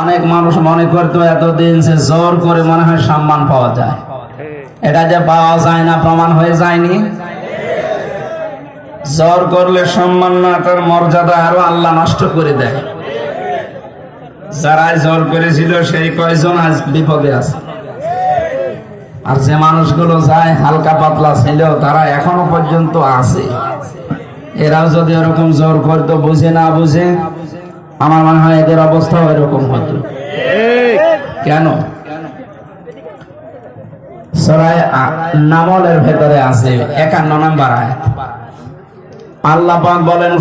অনেক মানুষ মনে করতো এতদিন সে জোর করে মনে হয় সম্মান পাওয়া যায়। এটা যে পাওয়া যায় না, প্রমাণ হয়ে যায়নি। জোর করলে সম্মান না, তার মর্যাদা আরও আল্লাহ নষ্ট করে দেয়। যারা জোর করেছিল, সেই কয়জন আজ বিপদে আছে। আর যে মানুষগুলো যায়, হালকা পাতলা ছিল তারা এখনও পর্যন্ত আছে। এরাও যদি এরকম জোর করতো, বুঝে না বুঝে আমার মনে হয় এদের অবস্থাও এরকম হতো। কেন? নামলের ভেতরে আছে একান্ন নাম্বার আয়াত। বলেন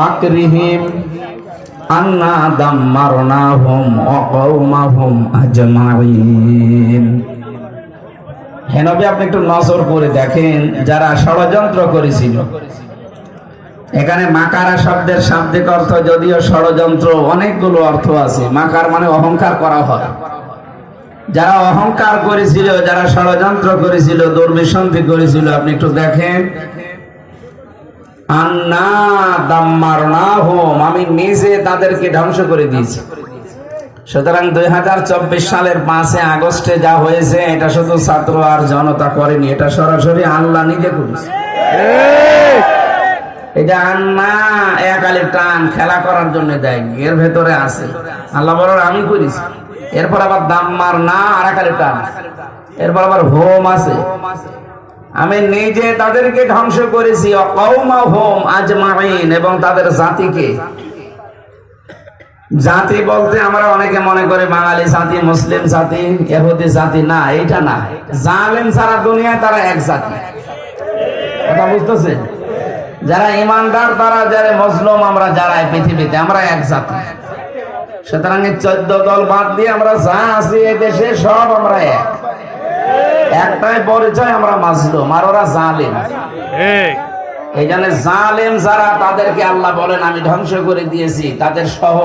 মাকরিহিম আন্না আপনি একটু নজর করে দেখেন, যারা ষড়যন্ত্র করেছিল এখানে মাকারা শব্দের শাব্দিক অর্থ যদিও ষড়যন্ত্র, অনেকগুলো অর্থ আছে। মাকার মানে অহংকার করা হয়। যারা অহংকার করেছিল, যারা ষড়যন্ত্র করেছিল, দুর্বিসন্ধি করেছিল, আপনি একটু দেখেন। আন্না দাম্মার না হোম আমি নিজে তাদেরকে ধ্বংস করে দিয়েছি। সুতরাং দুই হাজার চব্বিশ সালের পাঁচে আগস্টে যা হয়েছে, এটা শুধু ছাত্র আর জনতা করেনি, এটা সরাসরি আল্লাহ নিজে করেছে। এটা টান, খেলা করার জন্য দেয়নি এর ভেতরে আছে। আল্লাহ আমি এরপর আবার দাম্মার না, আর টান। এরপর আবার হোম আছে। আমি নিজে তাদেরকে ধ্বংস করেছি অকৌমা হোম আজমাইন, এবং তাদের জাতিকে। জাতি বলতে আমরা অনেকে মনে করে বাঙালি জাতি, মুসলিম জাতি এহুদি জাতি, না, এইটা না। জালেম সারা দুনিয়ায় তারা এক জাতি। কথা বুঝতেছে যারা ইমানদার তারা যারা মজলুম আমরা যারা পৃথিবীতে আমরা এক জাতি। সুতরাং এই চোদ্দ দল বাদ দিয়ে আমরা যা আছি এই দেশে সব আমরা এক। একটাই পরিচয় আমরা মাজলুম আর ওরা জালেম। এই জন্য জালেম যারা তাদেরকে আল্লাহ বলেন আমি ধ্বংস করে দিয়েছি তাদের সহ।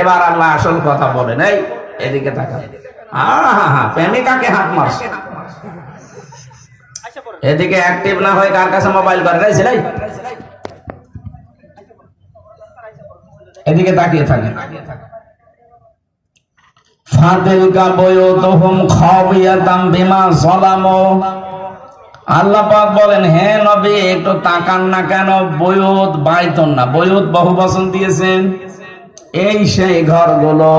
এবার আল্লাহ আসল কথা বলেন এই এদিকে তাকা আহা হা প্রেমিকাকে হাত মারছে। এদিকে অ্যাক্টিভ না হয়ে কার কাছে মোবাইল করে? রাইছে রে এদিকে তাকিয়ে থাকে। ফাতিলকা বয়ুতুহুম খাবিয়াতাম বিমা যালামু। আল্লাহ পাক বলেন, হে নবী, একটু তাকান না কেন? বয়ুত বাইতন না। বয়ুত বহু বচন দিয়েছেন। এই সেই ঘরগুলো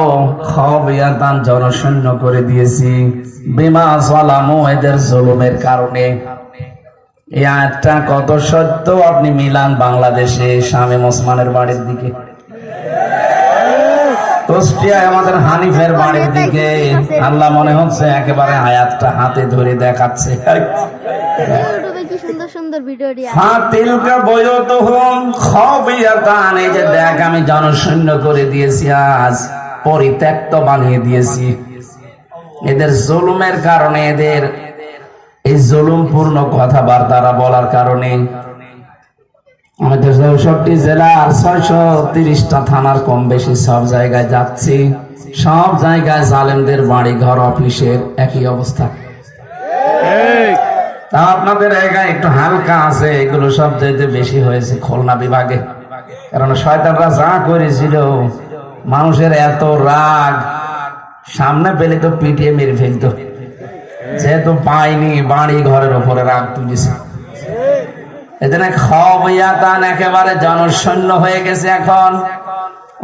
খাবিয়াতান জনশূন্য করে দিয়েছি। বিমা যালামু এদের জুলুমের কারণে। এই কত সত্য? আপনি মিলান বাংলাদেশে শামীম ওসমানের বাড়ির দিকে। আমাদের হানিফের বাড়ির দিকে। আল্লাহ মনে হচ্ছে একেবারে আয়াতটা হাতে ধরে দেখাচ্ছে। সুন্দর ভিডিও দিয়ে ফাতিলকা বয়তুহুম খাবিয়াতান এই যে দেখ, আমি জনশূন্য করে দিয়েছি আজ, পরিত্যক্ত বানিয়ে দিয়েছি। এদের জুলুমের কারণে, এদের এই জুলুমপূর্ণ কথাবার্তারা বলার কারণে। আমাদের চৌষট্টি জেলা আর ছয়শো তিরিশটা থানার কম বেশি সব জায়গায় যাচ্ছি। সব জায়গায় জালেমদের বাড়ি ঘর অফিসের একই অবস্থা। তা আপনাদের জায়গায় একটু হালকা আছে, এগুলো সব চাইতে বেশি হয়েছে খুলনা বিভাগে। কারণ শয়তানরা যা করেছিল, মানুষের এত রাগ, সামনে পেলে তো পিটিয়ে মেরে ফেলতো। যেহেতু পাইনি, বাড়ি ঘরের উপরে রাগ তুলেছে। এখানে খবিয়াতান একেবারে জনশূন্য হয়ে গেছে এখন।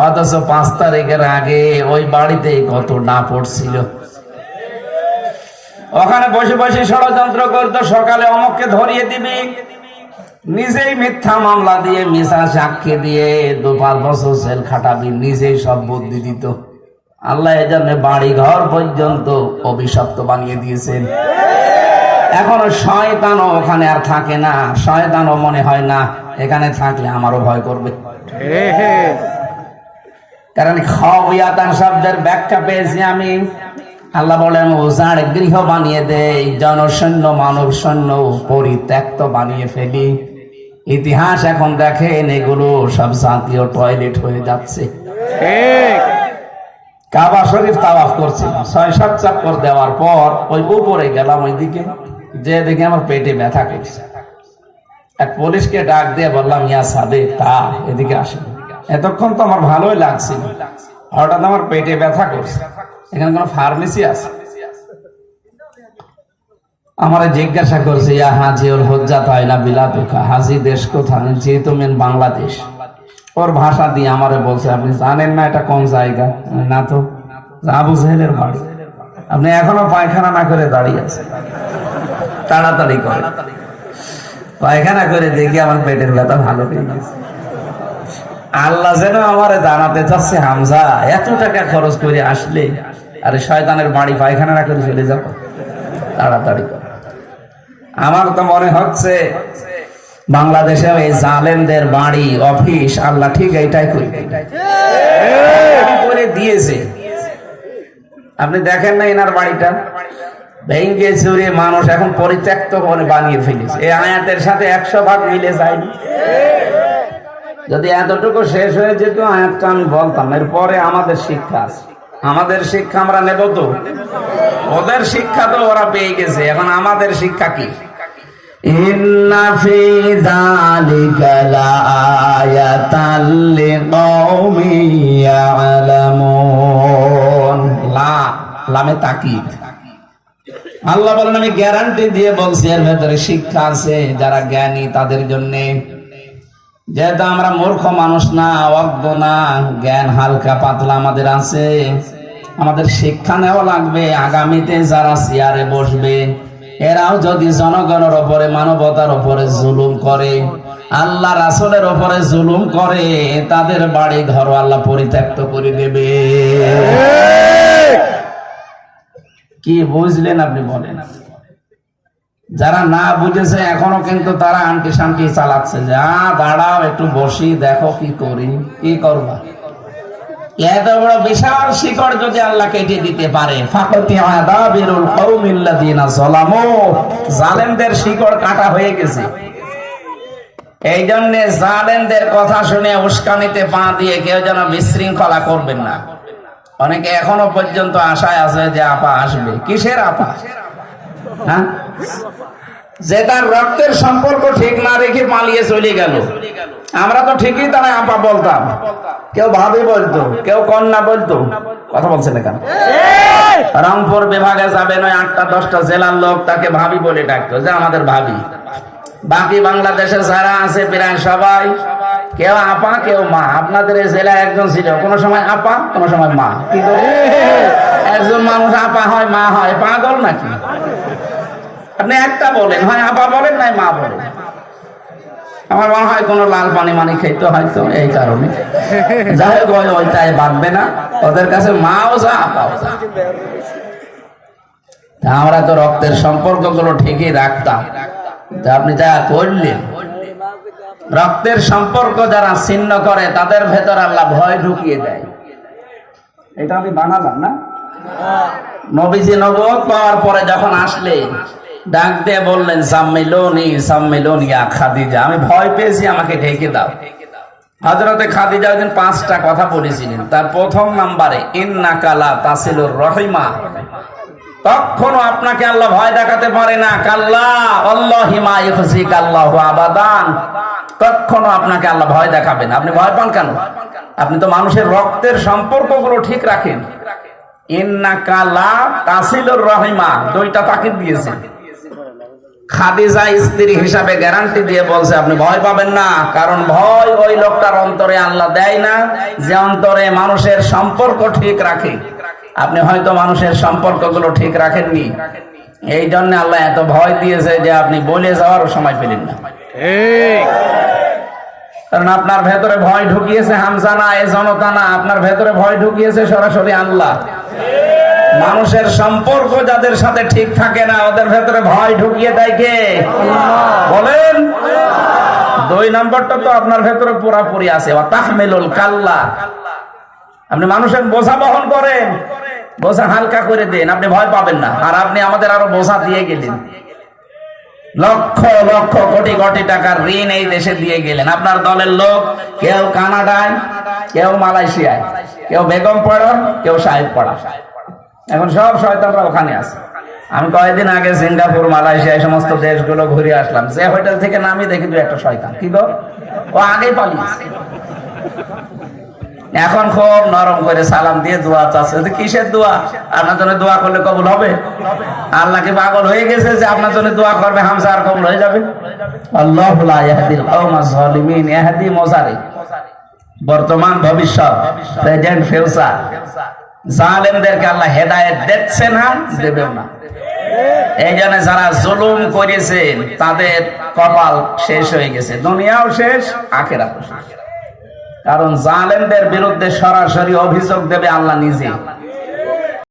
অথচ পাঁচ তারিখের আগে ওই বাড়িতেই কত না পড়ছিল ওখানে বসে বসে ষড়যন্ত্র করতো সকালে অমককে ধরিয়ে দিবি। নিজেই মিথ্যা মামলা দিয়ে মিশা সাক্ষী দিয়ে দু পাঁচ বছর সেল খাটাবি নিজেই সব বুদ্ধি দিত। আল্লাহ এজন্য বাড়ি ঘর পর্যন্ত অভিশপ্ত বানিয়ে দিয়েছেন। এখনও শয়তানও ওখানে আর থাকে না শয়তানও মনে হয় না এখানে থাকলে আমারও ভয় করবে। কারণ খাওয়াতান শব্দের ব্যাখ্যা পেয়েছি আমি। আল্লাহ বলেন ওজার গৃহ বানিয়ে দেয় জনশূন্য মানব শূন্য পরিত্যক্ত বানিয়ে ফেলি। ইতিহাস এখন দেখেন এগুলো সব জাতীয় টয়লেট হয়ে যাচ্ছে। কাবা শরীফ তাওয়াফ করছিলাম। ছয় সাত দেওয়ার পর ওই উপরে গেলাম ওইদিকে যে দেখে আমার পেটে ব্যথা করছে। এক পুলিশকে ডাক দিয়ে বললাম ইয়া সাদে তা এদিকে আসেন। এতক্ষণ তো আমার ভালোই লাগছিল। হঠাৎ আমার পেটে ব্যথা করছে। এখানে কোনো ফার্মেসি আছে? আমার জিজ্ঞাসা করছে, ইয়া হাজি ওর হজ্জাত হয় না বিলাতুকা হাজি দেশ কোথায়? যেহেতু মেন বাংলাদেশ। ওর ভাষা দিয়ে আমারে বলছে, আপনি জানেন না এটা কোন জায়গা? না তো। আবু জাহেলের বাড়ি। আপনি এখনও পায়খানা না করে দাঁড়িয়ে আছেন। তাড়াতাড়ি করে পায়খানা করে দেখি আমার পেটের ব্যথা ভালো হয়ে গেছে। আল্লাহ যেন আমারে জানাতে চাচ্ছে, হামজা, এত টাকা খরচ করে আসলে আরে শয়তানের বাড়ি পায়খানা না করে চলে যাব। তাড়াতাড়ি আমার তো মনে হচ্ছে বাংলাদেশে এই জালেমদের বাড়ি, অফিস, আল্লাহ ঠিক এইটাই করে। দিয়েছে? আপনি দেখেন না এনার বাড়িটা? ভেঙ্গে চুরে মানুষ এখন পরিত্যক্ত করে বানিয়ে ফেলেছে। এই আয়াতের সাথে একশো ভাগ মিলে যায়নি যদি এতটুকু শেষ হয়ে যেত, আয়াতটা আমি বলতাম। এরপরে আমাদের শিক্ষা আছে। আমাদের শিক্ষা আমরা নেব তো। ওদের শিক্ষা তো ওরা পেয়ে গেছে। এখন আমাদের শিক্ষা কি? লামে তাকিদ। আল্লাহ বলেন আমি গ্যারান্টি দিয়ে বলছি এর ভেতরে শিক্ষা আছে যারা জ্ঞানী তাদের জন্যে। যেহেতু আমরা মূর্খ মানুষ না অজ্ঞ না জ্ঞান হালকা পাতলা আমাদের আছে আমাদের শিক্ষা নেওয়া লাগবে। আগামীতে যারা চেয়ারে বসবে এরাও যদি জনগণের ওপরে মানবতার ওপরে জুলুম করে আল্লাহ রাসুলের ওপরে জুলুম করে তাদের বাড়ি ঘর আল্লাহ পরিত্যক্ত করে দেবে। কি বুঝলেন আপনি বলেন? যারা না বুঝেছে, এখনও কিন্তু তারা আন্টি শান্তি চালাচ্ছে। যা, দাঁড়াও, একটু বসি, দেখো কি করি, কি করবা? এত বড় বিশাল শিকড় যদি আল্লাহ কেটে দিতে পারে জালেমদের শিকড় কাটা হয়ে গেছে। এই জন্য জালেমদের কথা শুনে উস্কানিতে পা দিয়ে কেউ যেন বিশৃঙ্খলা করবেন না। অনেকে এখনও পর্যন্ত আশায় আছে যে আপা আসবে। কিসের আপা? হ্যাঁ? যে তার রক্তের সম্পর্ক ঠিক না রেখে পালিয়ে চলে গেল। আমরা তো ঠিকই তারা আপা বলতাম। কেউ ভাবি বলতো কেউ কন্যা বলতো। কথা বলছেন না কেন? রংপুর বিভাগে যাবে নয় আটটা দশটা জেলার লোক তাকে ভাবি বলে ডাকতো। যে আমাদের ভাবি। বাকি বাংলাদেশে যারা আছে প্রায় সবাই কেউ আপা কেউ মা। আপনাদের এই জেলায় একজন ছিল। কোন সময় আপা কোন সময় মা। একজন মানুষ আপা হয় মা হয়। পাগল নাকি? আপনি একটা বলেন, হয় আপা বলেন নাই মা বলেন? আমার মনে হয় কোনো লাল পানি মানি খাইতে হয়তো এই কারণে। যাই হোক, ওই- ওইটাই বাঁধবে না। ওদের কাছে মাও যা আপাও যা। তা আমরা তো রক্তের সম্পর্কগুলো ঠিকই রাখতাম। তা আপনি যা করলেন, রক্তের সম্পর্ক যারা ছিন্ন করে, তাদের ভেতর আল্লাহ ভয় ঢুকিয়ে দেয়। এটা আমি বানালাম না? নবীজি নবত পাওয়ার পরে যখন আসলে ডাক দিয়ে বললেন, সাম্মিলনি সাম্মিলনি, ইয়া খাদিজা, আমি ভয় পেয়েছি, আমাকে ঢেকে দাও। হজরতে খাদিজা ওই পাঁচটা কথা বলেছিলেন। তার প্রথম নাম্বারে ইন্না কালা তাসিলুর রহিমা। কখনো আপনাকে আল্লাহ ভয় দেখাতে পারে না। কাল্লা, আল্লাহ হিমা ইফসিক আল্লাহ আবাদান। কখনো আপনাকে আল্লাহ ভয় দেখাবে না আপনি ভয় পান কেন? আপনি তো মানুষের রক্তের সম্পর্কগুলো ঠিক রাখেন। ইন্না কালা তাসিলুর রহিমা। দুইটা তাকিদ দিয়েছে খাদিজা স্ত্রী হিসাবে গ্যারান্টি দিয়ে বলছে আপনি ভয় পাবেন না কারণ ভয় ওই লোকটার অন্তরে আল্লাহ দেয় না যে অন্তরে মানুষের সম্পর্ক ঠিক রাখে। আপনি হয়তো মানুষের সম্পর্কগুলো ঠিক রাখেননি। এই জন্য আল্লাহ এত ভয় দিয়েছে যে আপনি বলে যাওয়ারও সময় পেলেন না। কারণ আপনার ভেতরে ভয় ঢুকিয়েছে হামজা না এ জনতা না আপনার ভেতরে ভয় ঢুকিয়েছে সরাসরি আল্লাহ। মানুষের সম্পর্ক যাদের সাথে ঠিক থাকে না, ওদের ভেতরে ভয় ঢুকিয়ে দেয় কে? বলেন। দুই নম্বরটা তো আপনার ভেতরে পুরাপুরি আছে। তাহমেলুল কাল্লা। আপনি মানুষের বোঝা বহন করেন। বোঝা হালকা করে দেন, আপনি ভয় পাবেন না। আর আপনি আমাদের আরও বোঝা দিয়ে গেলেন। লক্ষ লক্ষ কোটি কোটি টাকার ঋণ এই দেশে দিয়ে গেলেন। আপনার দলের লোক, কেউ কানাডায়, কেউ মালয়েশিয়ায়, কেউ বেগম পড়া কেউ সাহেব পড়া এখন সব শয়তানরা ওখানে আছে। আমি কয়েকদিন আগে সিঙ্গাপুর, মালয়েশিয়া এই সমস্ত দেশগুলো ঘুরে আসলাম। যে হোটেল থেকে নামি দেখি দু একটা শয়তান। কি গো? ও আগে পালিয়েছে। এখন খুব নরম করে সালাম দিয়ে দোয়া চাচ্ছে। কিসের দোয়া? আপনার জন্য দোয়া করলে কবুল হবে? আল্লাহ কি পাগল হয়ে গেছে যে আপনার জন্য দোয়া করবে হামসা আর কবুল হয়ে যাবে? বর্তমান ভবিষ্যৎ প্রেজেন্ট ফিউচার জালেমদেরকে আল্লাহ হেদায়ত দিচ্ছে না, দেবেও না। এই জন্য যারা জুলুম করেছেন তাদের কপাল শেষ হয়ে গেছে, দুনিয়াও শেষ আখেরা কারণ জালেমদের বিরুদ্ধে সরাসরি অভিযোগ দেবে আল্লাহ নিজে।